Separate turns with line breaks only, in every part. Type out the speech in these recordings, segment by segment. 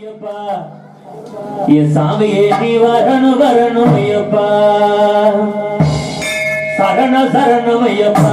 ஐயப்பா. என் சாமியே நீ வரணும் வரணும் ஐயப்பா. சரண சரணம் ஐயப்பா.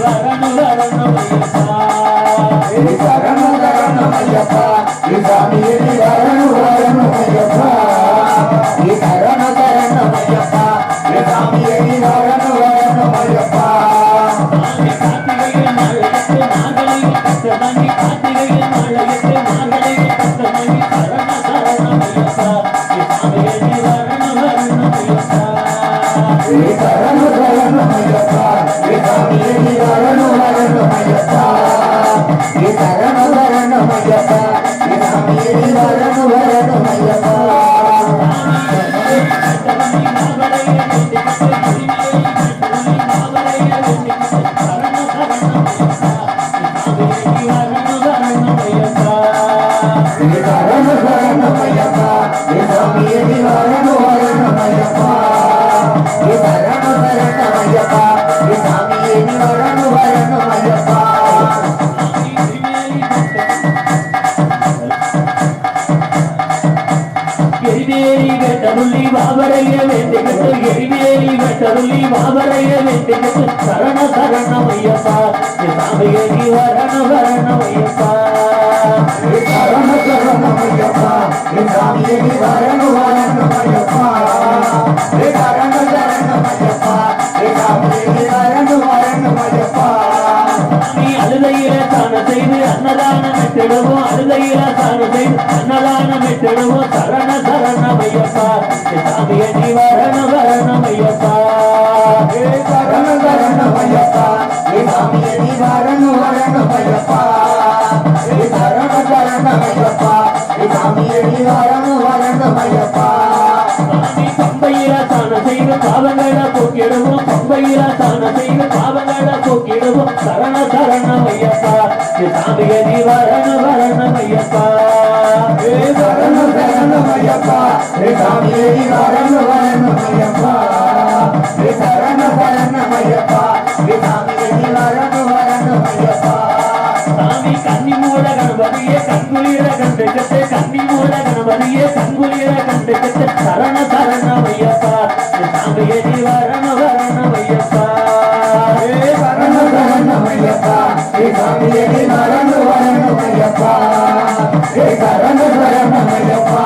சாமியே நீ வெட்டருள்ளி பாபரைய வேண்டிக்கிட்டு சரண சரணம் ஐயப்பா என் சாமியே நீ வரணும்
சரண சரண
அழுதையில தான செய்து அன்னதானம் அழுதையில தான செய்து அன்னதானம் சரண
ஏ சரண சரணம் ஐயப்பா. சாமியடி நீ வரணும் வரணும் ஐயப்பா
சாமி பம்பையில தான செய்து பாவங்களை போக்கிடுவோம் பம்பையில தான செய்து பாவங்களை போக்கிடுவோம் சரண சரணம் ஐயப்பா. என் வரணும் வரணும் ஐயப்பா
ஏ சரண சரணம் ஐயப்பா சாமியே நீ
கணபதியே கண்குளிர கண்டுகிட்டு கன்னி மூல கணபதியே கண்குளிர கண்டுகிட்டு சரண சரணம் ஐயப்பா என் சாமியே நீ வரணும் ஐயப்பா
ஏ சரண சரணம் ஐயப்பா சாமியே நீ வரணும் ஐயப்பா ஏ சரண சரணம் ஐயப்பா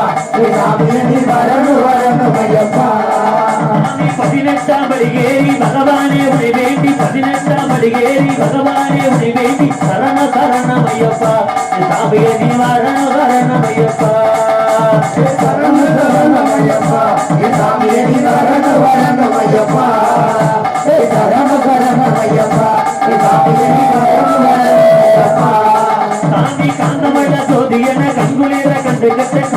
சாமியே நீ வரணும் ஐயப்பா
சாமி பதினெட்டாம் படி ஏறி பகவானே உனை வேண்டி பதினெட்டாம் படி பகவானே உனை வேண்டி சரண சரணமையப்பா சாமியே நீ வரண வரணமையப்பா ஐயப்பா.
ஏ சரண சரணம் சாமியே நீ வரணும் வரணும் சரண சரணம் சாமியே நீ வரணும் வரணும் ஐயப்பா.
சாமி காந்தமழ சோதியன கண்குளிர கண்டுகிட்ட காந்தமழ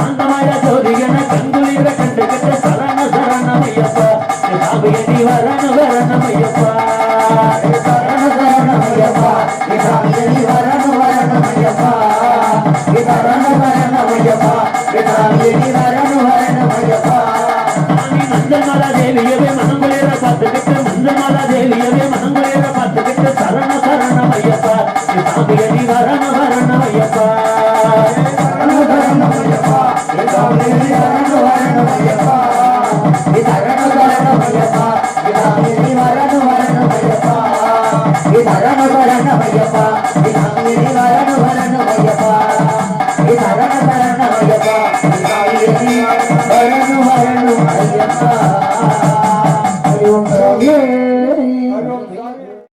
நீ வரணும் வரணும் ஐயப்பா ஏ சரண சரணம் ஐயப்பா